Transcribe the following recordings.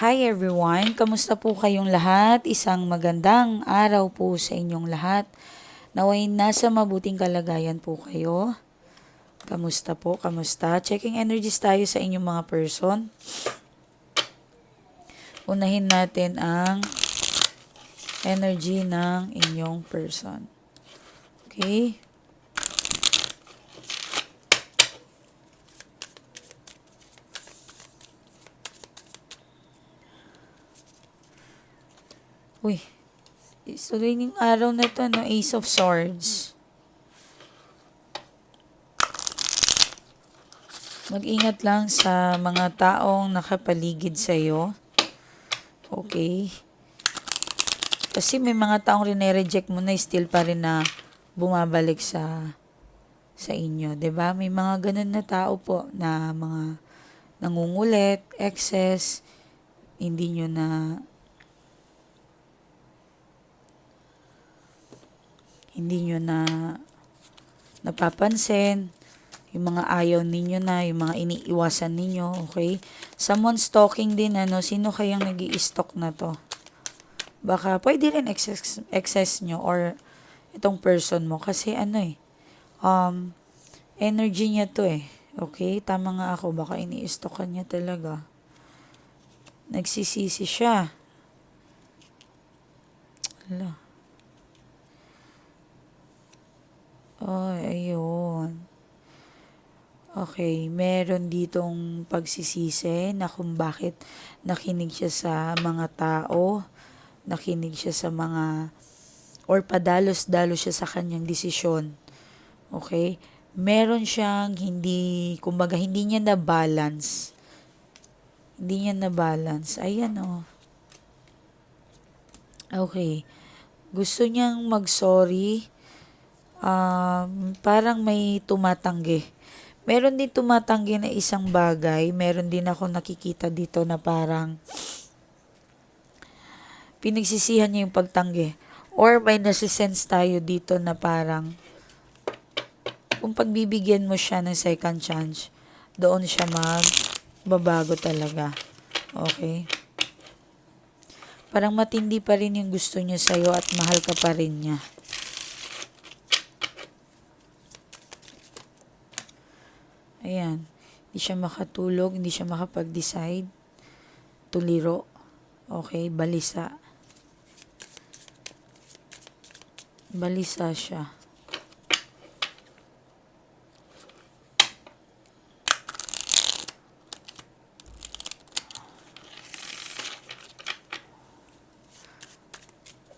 Hi everyone! Kamusta po kayong lahat? Isang magandang araw po sa inyong lahat. Naway nasa mabuting kalagayan po kayo. Kamusta po? Kamusta? Checking energies tayo sa inyong mga person. Unahin natin ang energy ng inyong person. Okay? Uy, so yung araw na to, no? Ace of Swords. Mag-ingat lang sa mga taong nakapaligid sa iyo. Okay? Kasi may mga taong rene-reject mo na still pa rin na bumabalik sa sa inyo, 'di ba? May mga ganun na tao po na mga nangungulit, excess, hindi nyo na hindi nyo na napapansin, yung mga ayaw ninyo na, yung mga iniiwasan ninyo, okay? Someone stalking din, ano, sino kayang nag stalk na to? Baka pwede rin excess, excess nyo or itong person mo kasi ano eh, um, energy niya to eh. Okay? Tama nga ako, baka ini-stalkan niya talaga. Nagsisisi siya. Hala. Ay, ayun. Okay, meron ditong pagsisisi na kung bakit nakinig siya sa mga tao, nakinig siya sa mga, or padalos-dalos siya sa kanyang desisyon. Okay? Meron siyang hindi, kumbaga hindi niya na balance. Hindi niya na balance. Ayan oh. Okay. Gusto niyang mag-sorry um, parang may tumatanggi. Meron din tumatanggi na isang bagay. Meron din ako nakikita dito na parang pinagsisihan niya yung pagtanggi. Or may nasisense tayo dito na parang kung pagbibigyan mo siya ng second chance, doon siya magbabago talaga. Okay? Parang matindi pa rin yung gusto niya sa'yo at mahal ka pa rin niya. Ayan. Hindi siya makatulog, hindi siya makapag-decide. Tuliro. Okay, balisa. Balisa siya.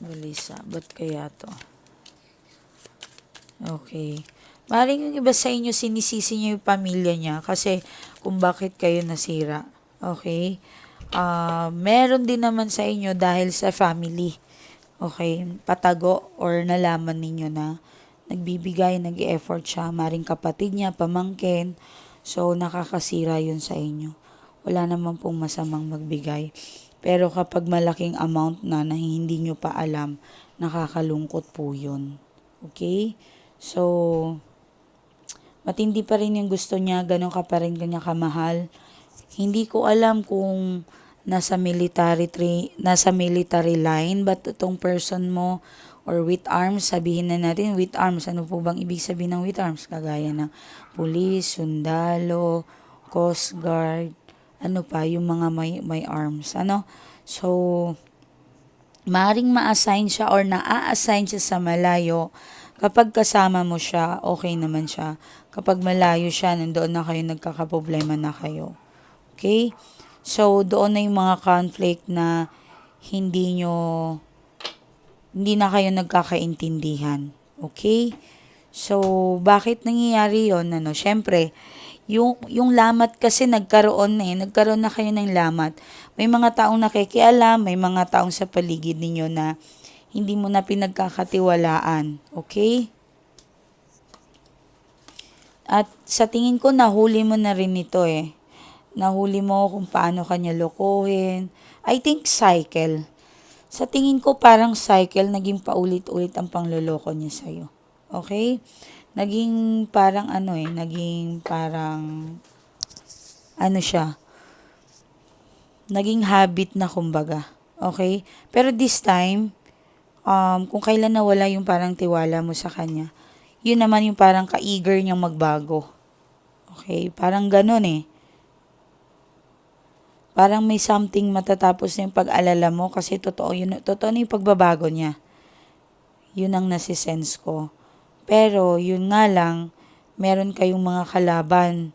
Balisa. Ba't kaya to? Okay. Maring yung iba sa inyo, sinisisi niyo yung pamilya niya kasi kung bakit kayo nasira. Okay? Uh, meron din naman sa inyo dahil sa family. Okay? Patago or nalaman ninyo na nagbibigay, nag-effort siya, maring kapatid niya, pamangkin. So, nakakasira yun sa inyo. Wala naman pong masamang magbigay. Pero kapag malaking amount na na hindi nyo pa alam, nakakalungkot po yun. Okay? So, matindi pa rin yung gusto niya, ganun ka pa rin kanya kamahal. Hindi ko alam kung nasa military tree, nasa military line but itong person mo or with arms, sabihin na natin with arms, ano po bang ibig sabihin ng with arms? Kagaya ng police, sundalo, coast guard, ano pa, yung mga may, may arms, ano? So, maring ma-assign siya or na-assign siya sa malayo, kapag kasama mo siya, okay naman siya. Kapag malayo siya, nandoon na kayo, nagkakaproblema na kayo. Okay? So, doon na yung mga conflict na hindi nyo, hindi na kayo nagkakaintindihan. Okay? So, bakit nangyayari yon Ano? Siyempre, yung, yung lamat kasi nagkaroon na eh. Nagkaroon na kayo ng lamat. May mga taong nakikialam, may mga taong sa paligid ninyo na hindi mo na pinagkakatiwalaan. Okay? At sa tingin ko, nahuli mo na rin ito eh. Nahuli mo kung paano kanya lokohin. I think cycle. Sa tingin ko, parang cycle, naging paulit-ulit ang pangloloko niya sa'yo. Okay? naging parang ano eh, naging parang ano siya, naging habit na kumbaga. Okay? Pero this time, um, kung kailan nawala yung parang tiwala mo sa kanya, yun naman yung parang ka-eager niyang magbago. Okay? Parang ganun eh. Parang may something matatapos na yung pag-alala mo kasi totoo, yun, totoo na yung pagbabago niya. Yun ang nasisense ko. Pero, yun nga lang, meron kayong mga kalaban.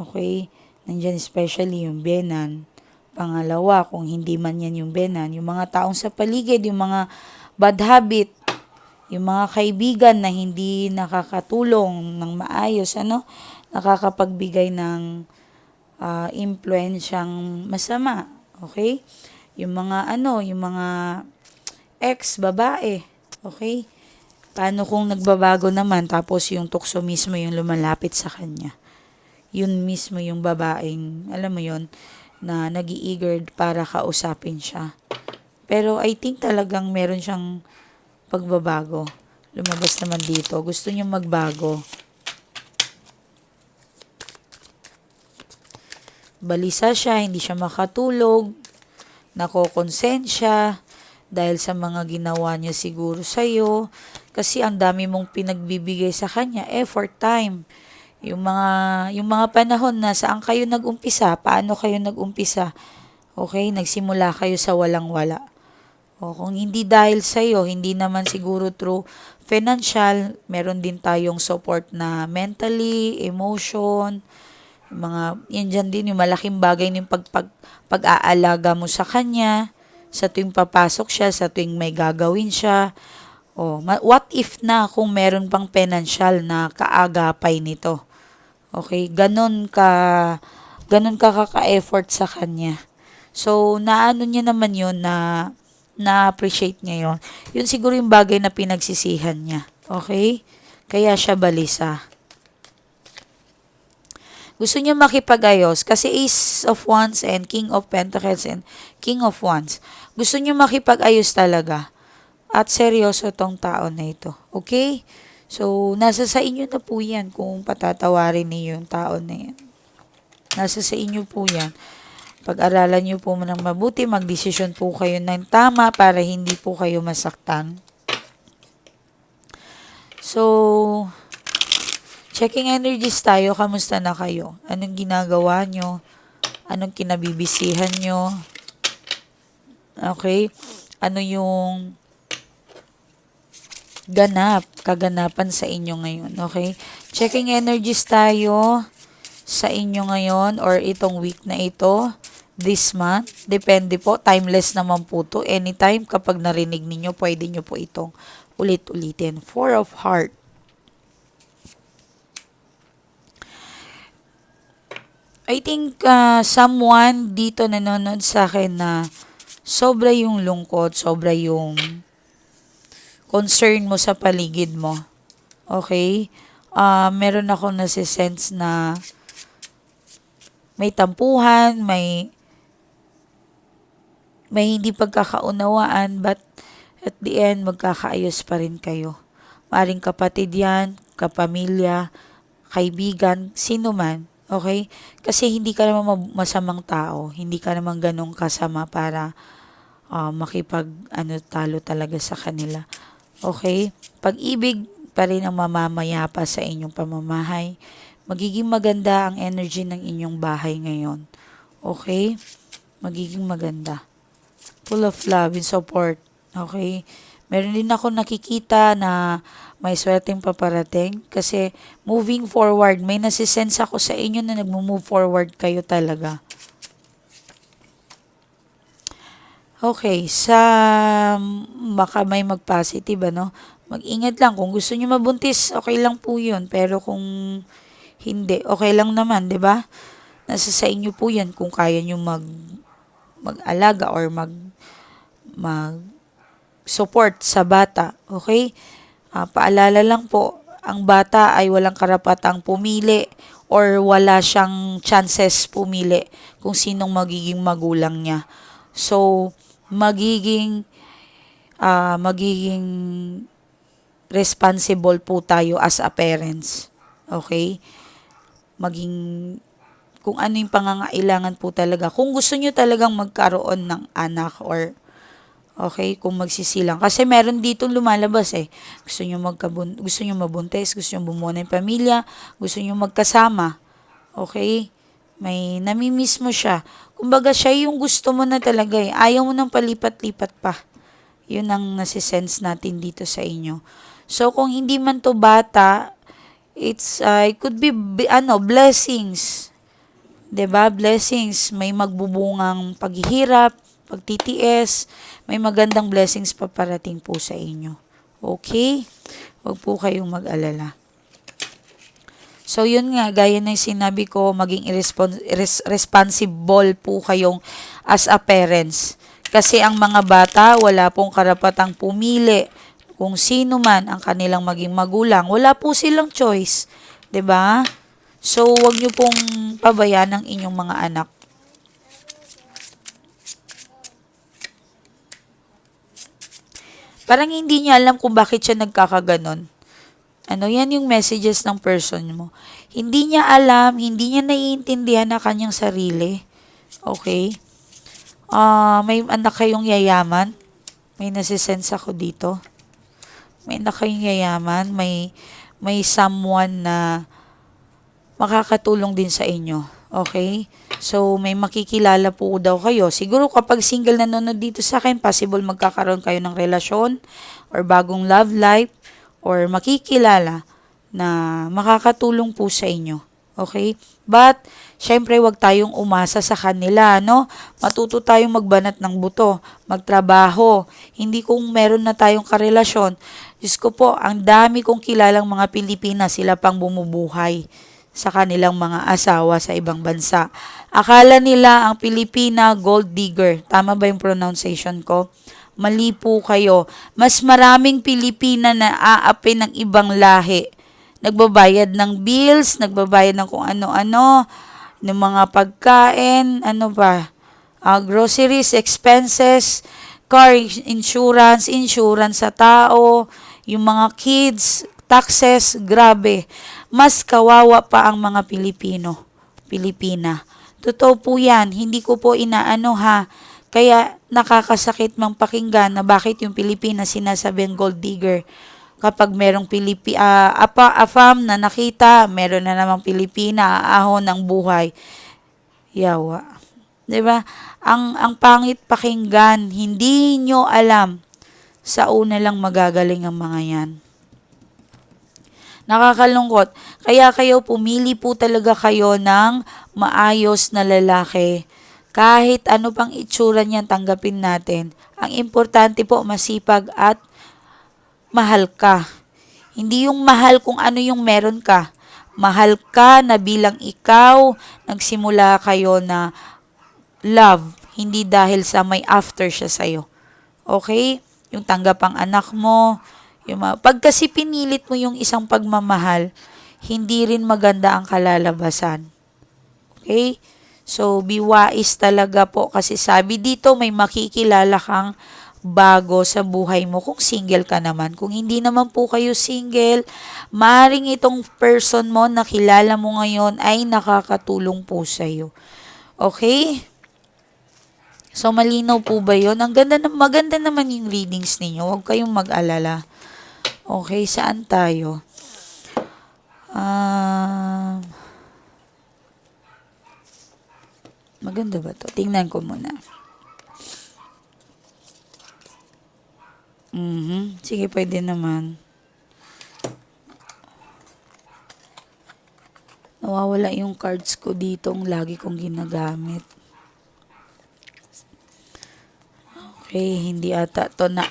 Okay? Nandyan especially yung Benan. Pangalawa, kung hindi man yan yung Benan, yung mga taong sa paligid, yung mga bad habit, yung mga kaibigan na hindi nakakatulong ng maayos, ano, nakakapagbigay ng uh, impluensyang masama. Okay? Yung mga ano, yung mga ex, babae. Okay? Paano kung nagbabago naman tapos yung tukso mismo yung lumalapit sa kanya? Yun mismo yung babaeng, alam mo yon na nag eager para kausapin siya. Pero I think talagang meron siyang pagbabago. Lumabas naman dito. Gusto niya magbago. Balisa siya, hindi siya makatulog, nakokonsensya dahil sa mga ginawa niya siguro sa'yo. Kasi ang dami mong pinagbibigay sa kanya, effort, time. Yung mga, yung mga panahon na saan kayo nag-umpisa, paano kayo nag-umpisa. Okay, nagsimula kayo sa walang-wala. O kung hindi dahil sa iyo, hindi naman siguro through financial, meron din tayong support na mentally, emotion, mga, yan dyan din yung malaking bagay ng pag, pag, pag-aalaga mo sa kanya, sa tuwing papasok siya, sa tuwing may gagawin siya. O, what if na kung meron pang financial na kaagapay nito? Okay, ganun ka, ganun ka kaka-effort sa kanya. So, naano niya naman yun na na-appreciate niya yun. Yun siguro yung bagay na pinagsisihan niya. Okay? Kaya siya balisa. Gusto niya makipag-ayos kasi Ace of Wands and King of Pentacles and King of Wands. Gusto niya makipag-ayos talaga. At seryoso tong tao na ito. Okay? So, nasa sa inyo na po yan kung patatawarin niyo yung tao na yan. Nasa sa inyo po yan. Pag-aralan niyo po ng mabuti, magdesisyon po kayo ng tama para hindi po kayo masaktan. So, checking energies tayo. Kamusta na kayo? Anong ginagawa nyo? Anong kinabibisihan nyo? Okay? Ano yung ganap, kaganapan sa inyo ngayon? Okay? Checking energies tayo sa inyo ngayon or itong week na ito this month. Depende po. Timeless naman po to. Anytime kapag narinig ninyo, pwede nyo po itong ulit-ulitin. Four of Heart. I think uh, someone dito nanonood sa akin na sobra yung lungkot, sobra yung concern mo sa paligid mo. Okay? Uh, meron ako nasisense na may tampuhan, may may hindi pagkakaunawaan but at the end magkakaayos pa rin kayo. Maring kapatid yan, kapamilya, kaibigan, sino man. Okay? Kasi hindi ka naman masamang tao. Hindi ka naman ganong kasama para uh, makipag ano, talo talaga sa kanila. Okay? Pag-ibig pa rin ang mamamaya pa sa inyong pamamahay. Magiging maganda ang energy ng inyong bahay ngayon. Okay? Magiging maganda full of love and support. Okay? Meron din ako nakikita na may swerteng paparating kasi moving forward, may nasisense ako sa inyo na nagmo-move forward kayo talaga. Okay, sa baka may mag-positive, ano? Mag-ingat lang. Kung gusto niyo mabuntis, okay lang po yun. Pero kung hindi, okay lang naman, di ba? Nasa sa inyo po yan kung kaya niyo mag mag-alaga or mag mag-support sa bata. Okay? Uh, paalala lang po, ang bata ay walang karapatang pumili or wala siyang chances pumili kung sinong magiging magulang niya. So, magiging uh, magiging responsible po tayo as a parents. Okay? Maging kung ano yung pangangailangan po talaga. Kung gusto nyo talagang magkaroon ng anak or Okay, kung magsisilang. Kasi meron ditong lumalabas eh. Gusto nyo, magkabun gusto nyo mabuntis, gusto nyo bumuo ng pamilya, gusto nyo magkasama. Okay? May namimiss mo siya. Kumbaga siya yung gusto mo na talaga eh. Ayaw mo nang palipat-lipat pa. Yun ang nasisense natin dito sa inyo. So, kung hindi man to bata, it's, uh, it could be ano, blessings. 'Di ba Blessings. May magbubungang paghihirap, pagtitiis, may magandang blessings pa parating po sa inyo. Okay? Huwag po kayong mag-alala. So, yun nga, gaya yung sinabi ko, maging res- responsible po kayong as a parents. Kasi ang mga bata, wala pong karapatang pumili kung sino man ang kanilang maging magulang. Wala po silang choice. ba? So, wag niyo pong pabayaan ang inyong mga anak. Parang hindi niya alam kung bakit siya nagkakaganon. Ano, yan yung messages ng person mo. Hindi niya alam, hindi niya naiintindihan na kanyang sarili. Okay? Ah, may anak kayong yayaman. May nasisense ako dito. May anak kayong yayaman. May, may someone na makakatulong din sa inyo. Okay? So, may makikilala po daw kayo. Siguro kapag single nanonood dito sa akin, possible magkakaroon kayo ng relasyon or bagong love life or makikilala na makakatulong po sa inyo. Okay? But, syempre, wag tayong umasa sa kanila, no? Matuto tayong magbanat ng buto, magtrabaho. Hindi kung meron na tayong karelasyon. Diyos ko po, ang dami kong kilalang mga Pilipinas, sila pang bumubuhay sa kanilang mga asawa sa ibang bansa. Akala nila ang Pilipina gold digger. Tama ba yung pronunciation ko? Mali po kayo. Mas maraming Pilipina na aapi ng ibang lahi. Nagbabayad ng bills, nagbabayad ng kung ano-ano, ng mga pagkain, ano ba, ah, groceries, expenses, car insurance, insurance sa tao, yung mga kids, taxes, grabe. Mas kawawa pa ang mga Pilipino, Pilipina. Totoo po yan, hindi ko po inaano ha. Kaya nakakasakit mang pakinggan na bakit yung Pilipinas sinasabing gold digger. Kapag merong Pilipi, ah, apa, afam na nakita, meron na namang Pilipina, aahon ng buhay. Yawa. 'Di ba? Ang ang pangit pakinggan, hindi nyo alam sa una lang magagaling ang mga 'yan. Nakakalungkot. Kaya kayo pumili po talaga kayo ng maayos na lalaki. Kahit ano pang itsura niyan tanggapin natin. Ang importante po masipag at mahal ka. Hindi yung mahal kung ano yung meron ka. Mahal ka na bilang ikaw, nagsimula kayo na love, hindi dahil sa may after siya sa'yo. Okay? Yung tanggap ang anak mo, yung mga, pag kasi pinilit mo yung isang pagmamahal, hindi rin maganda ang kalalabasan. Okay? So, be wise talaga po kasi sabi dito may makikilala kang bago sa buhay mo kung single ka naman. Kung hindi naman po kayo single, maring itong person mo na kilala mo ngayon ay nakakatulong po sa iyo. Okay? So, malinaw po ba yun? Ang ganda, na, maganda naman yung readings ninyo. Huwag kayong mag-alala. Okay, saan tayo? Um, maganda ba to? Tingnan ko muna. Mhm. Sige, pwede naman. Nawawala yung cards ko dito ang lagi kong ginagamit. Okay, hindi ata to na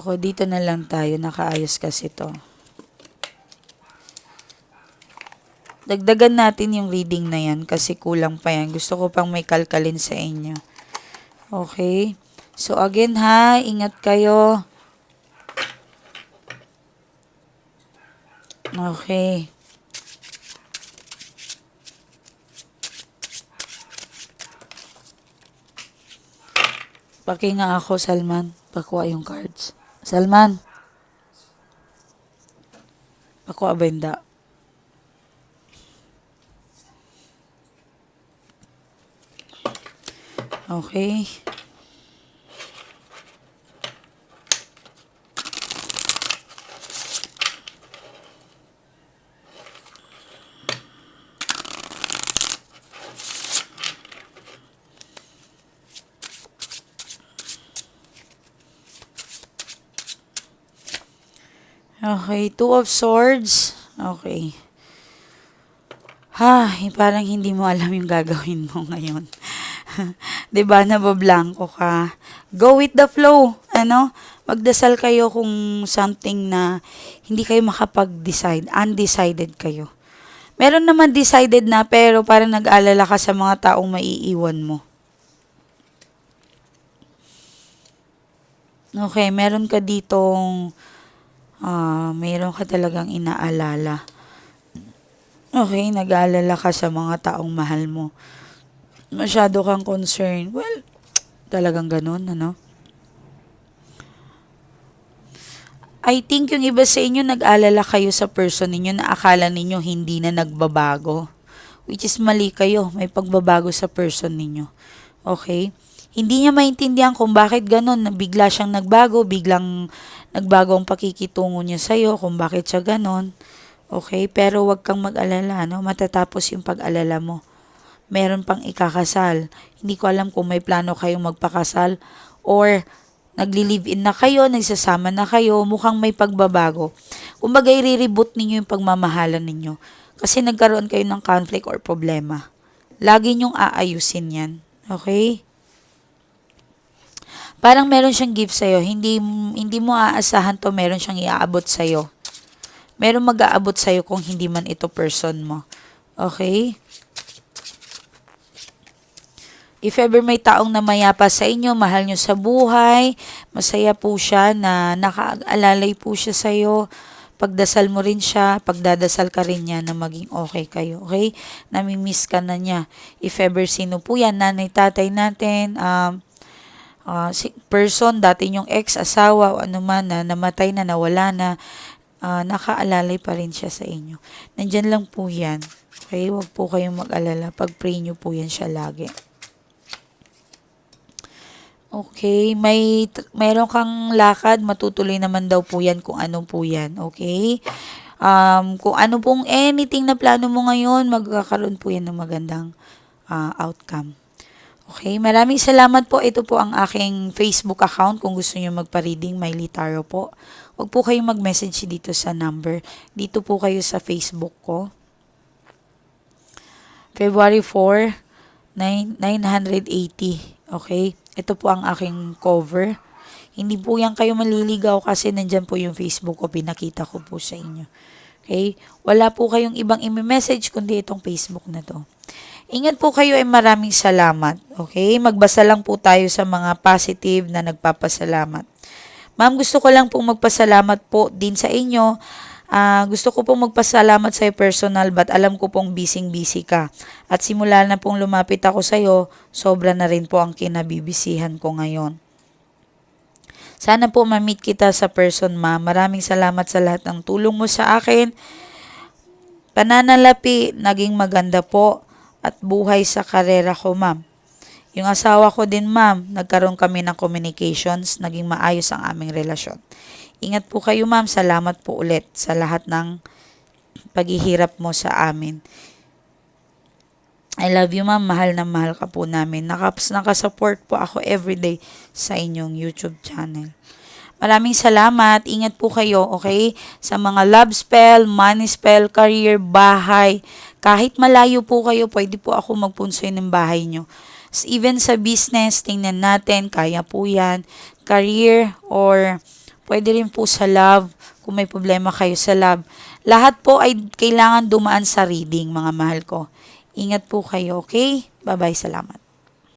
ko dito na lang tayo, nakaayos kasi to. Dagdagan natin yung reading na yan kasi kulang pa yan. Gusto ko pang may kalkalin sa inyo. Okay? So again ha, ingat kayo. Okay. Pakinga ako, Salman. Pakuha yung cards. Salman. Ako abenda. Okay. Okay, Two of Swords. Okay. Ha, parang hindi mo alam yung gagawin mo ngayon. 'Di ba nabablanko ka? Go with the flow. Ano? Magdasal kayo kung something na hindi kayo makapag-decide, undecided kayo. Meron naman decided na pero parang nag-alala ka sa mga taong maiiwan mo. Okay, meron ka ditong ah, meron ka talagang inaalala. Okay, nag-aalala ka sa mga taong mahal mo. Masyado kang concerned. Well, talagang ganun, ano? I think yung iba sa inyo nag-alala kayo sa person ninyo na akala ninyo hindi na nagbabago. Which is mali kayo. May pagbabago sa person ninyo. Okay? Hindi niya maintindihan kung bakit ganun. Bigla siyang nagbago, biglang nagbago ang pakikitungo niya sa'yo, kung bakit siya ganun. Okay? Pero wag kang mag-alala, no? Matatapos yung pag-alala mo. Meron pang ikakasal. Hindi ko alam kung may plano kayong magpakasal or nagli-live-in na kayo, nagsasama na kayo, mukhang may pagbabago. Kumbaga, i-reboot ninyo yung pagmamahalan ninyo. Kasi nagkaroon kayo ng conflict or problema. Lagi nyong aayusin yan. Okay? Parang meron siyang gift sa'yo. Hindi, hindi mo aasahan to, meron siyang iaabot sa'yo. Meron mag-aabot sa'yo kung hindi man ito person mo. Okay? If ever may taong namayapa sa inyo, mahal nyo sa buhay, masaya po siya na nakaalalay po siya sa iyo. Pagdasal mo rin siya, pagdadasal ka rin niya na maging okay kayo, okay? Namimiss ka na niya. If ever sino po yan, nanay, tatay natin, um, uh, person, dati yung ex-asawa o ano man na namatay na, nawala na, uh, nakaalalay pa rin siya sa inyo. Nandyan lang po yan. Okay, wag po kayong mag-alala. Pag-pray nyo po yan siya lagi. Okay, may meron kang lakad, matutuloy naman daw po 'yan kung ano po 'yan, okay? Um, kung ano pong anything na plano mo ngayon, magkakaroon po 'yan ng magandang uh, outcome. Okay, maraming salamat po. Ito po ang aking Facebook account kung gusto niyo magpa-reading, Miley Taro po. Huwag po kayong mag-message dito sa number. Dito po kayo sa Facebook ko. February 4, 9, 980. Okay? Ito po ang aking cover. Hindi po yan kayo maliligaw kasi nandyan po yung Facebook ko. Pinakita ko po sa inyo. Okay? Wala po kayong ibang i-message kundi itong Facebook na to. Ingat po kayo ay maraming salamat. Okay? Magbasa lang po tayo sa mga positive na nagpapasalamat. Ma'am, gusto ko lang pong magpasalamat po din sa inyo Uh, gusto ko pong magpasalamat sa personal but alam ko pong busy-busy ka. At simula na pong lumapit ako sa iyo, sobra na rin po ang kinabibisihan ko ngayon. Sana po ma-meet kita sa person, ma. Maraming salamat sa lahat ng tulong mo sa akin. Pananalapi, naging maganda po at buhay sa karera ko, ma'am. Yung asawa ko din, ma'am, nagkaroon kami ng communications, naging maayos ang aming relasyon. Ingat po kayo ma'am. Salamat po ulit sa lahat ng paghihirap mo sa amin. I love you ma'am. Mahal na mahal ka po namin. Nakaps, nakasupport po ako everyday sa inyong YouTube channel. Maraming salamat. Ingat po kayo, okay? Sa mga love spell, money spell, career, bahay. Kahit malayo po kayo, pwede po ako magpunsoy ng bahay nyo. Even sa business, tingnan natin, kaya po yan. Career or Pwede rin po sa love, kung may problema kayo sa love. Lahat po ay kailangan dumaan sa reading, mga mahal ko. Ingat po kayo, okay? Bye-bye, salamat.